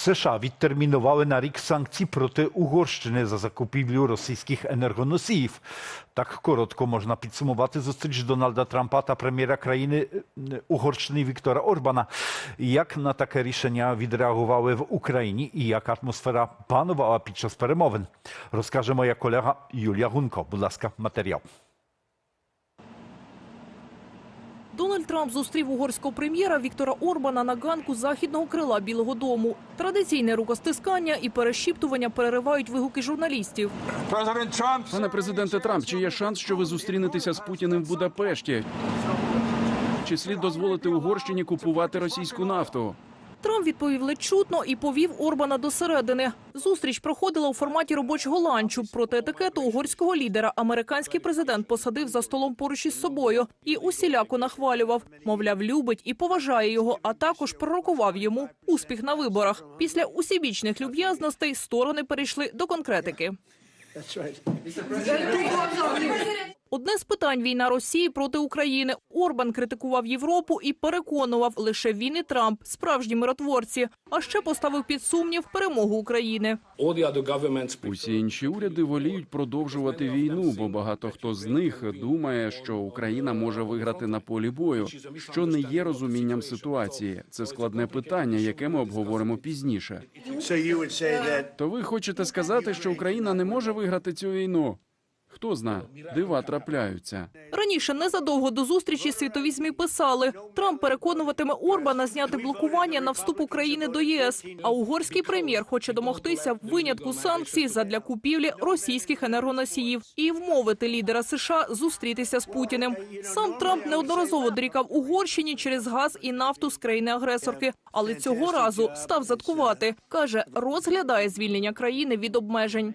США відтермінували на рік санкції проти Угорщини за закупівлю російських енергоносіїв. Так коротко можна підсумувати зустріч Дональда Трампа та прем'єра країни е, Угорщини Віктора Орбана. Як на таке рішення відреагували в Україні і як атмосфера панувала під час перемовин, розкаже моя колега Юлія Гунко. Будь ласка, матеріал. Дональд Трамп зустрів угорського прем'єра Віктора Орбана на ганку західного крила Білого Дому. Традиційне рукостискання і перешіптування переривають вигуки журналістів. Пане президенте Трамп, чи є шанс, що ви зустрінетеся з Путіним в Будапешті? Чи слід дозволити Угорщині купувати російську нафту? Трамп відповів ледь чутно і повів Орбана до середини. Зустріч проходила у форматі робочого ланчу. Проти етикету угорського лідера американський президент посадив за столом поруч із собою і усіляко нахвалював. Мовляв, любить і поважає його, а також пророкував йому успіх на виборах. Після усібічних люб'язностей сторони перейшли до конкретики. Одне з питань війна Росії проти України. Орбан критикував Європу і переконував, лише він і Трамп справжні миротворці. А ще поставив під сумнів перемогу України. Усі інші уряди воліють продовжувати війну, бо багато хто з них думає, що Україна може виграти на полі бою, що не є розумінням ситуації. Це складне питання, яке ми обговоримо пізніше. То ви хочете сказати, що Україна не може виграти цю війну? Хто зна, дива трапляються. Раніше незадовго до зустрічі світові змі писали, Трамп переконуватиме Орбана зняти блокування на вступ України до ЄС. А угорський прем'єр хоче домогтися винятку санкцій задля купівлі російських енергоносіїв і вмовити лідера США зустрітися з Путіним. Сам Трамп неодноразово дорікав Угорщині через газ і нафту з країни-агресорки, але цього разу став заткувати. каже, розглядає звільнення країни від обмежень.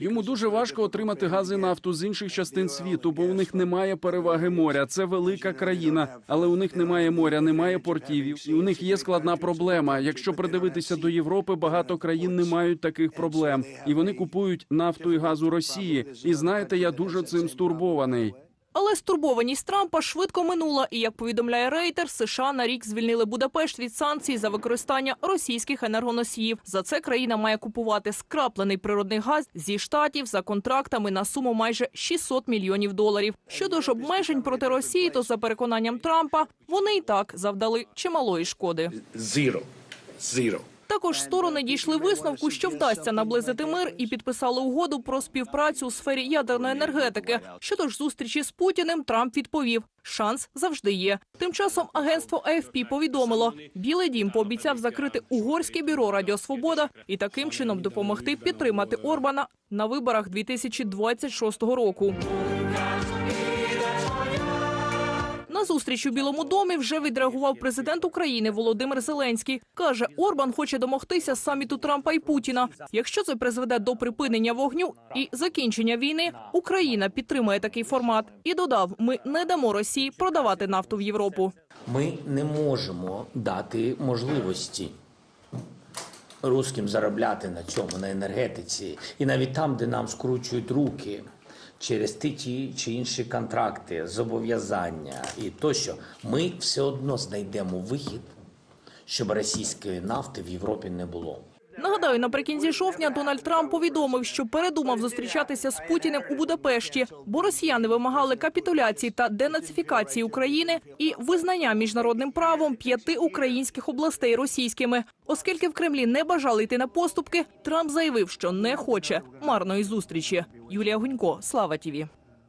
Йому дуже важко отримати гази нафту з інших частин світу, бо у них немає переваги моря. Це велика країна, але у них немає моря, немає портів. І у них є складна проблема. Якщо придивитися до Європи, багато країн не мають таких проблем, і вони купують нафту і газ у Росії. І знаєте, я дуже цим стурбований. Але стурбованість Трампа швидко минула, і як повідомляє Рейтер, США на рік звільнили Будапешт від санкцій за використання російських енергоносіїв. За це країна має купувати скраплений природний газ зі штатів за контрактами на суму майже 600 мільйонів доларів. Щодо ж обмежень проти Росії, то за переконанням Трампа вони і так завдали чималої шкоди. zero, zero. Також сторони дійшли висновку, що вдасться наблизити мир і підписали угоду про співпрацю у сфері ядерної енергетики. Щодо ж зустрічі з Путіним, Трамп відповів: шанс завжди є. Тим часом агентство AFP повідомило, Білий Дім пообіцяв закрити угорське бюро Радіо Свобода і таким чином допомогти підтримати Орбана на виборах 2026 року. Зустріч у Білому домі вже відреагував президент України Володимир Зеленський. Каже, Орбан хоче домогтися саміту Трампа і Путіна. Якщо це призведе до припинення вогню і закінчення війни, Україна підтримує такий формат. І додав: ми не дамо Росії продавати нафту в Європу. Ми не можемо дати можливості русським заробляти на цьому, на енергетиці, і навіть там, де нам скручують руки через ті ті чи інші контракти, зобов'язання і тощо, ми все одно знайдемо вихід, щоб російської нафти в Європі не було. Нагадаю, наприкінці жовтня Дональд Трамп повідомив, що передумав зустрічатися з Путіним у Будапешті, бо росіяни вимагали капітуляції та денацифікації України і визнання міжнародним правом п'яти українських областей російськими. Оскільки в Кремлі не бажали йти на поступки, Трамп заявив, що не хоче марної зустрічі. Юлія Гунько, Слава Тіві.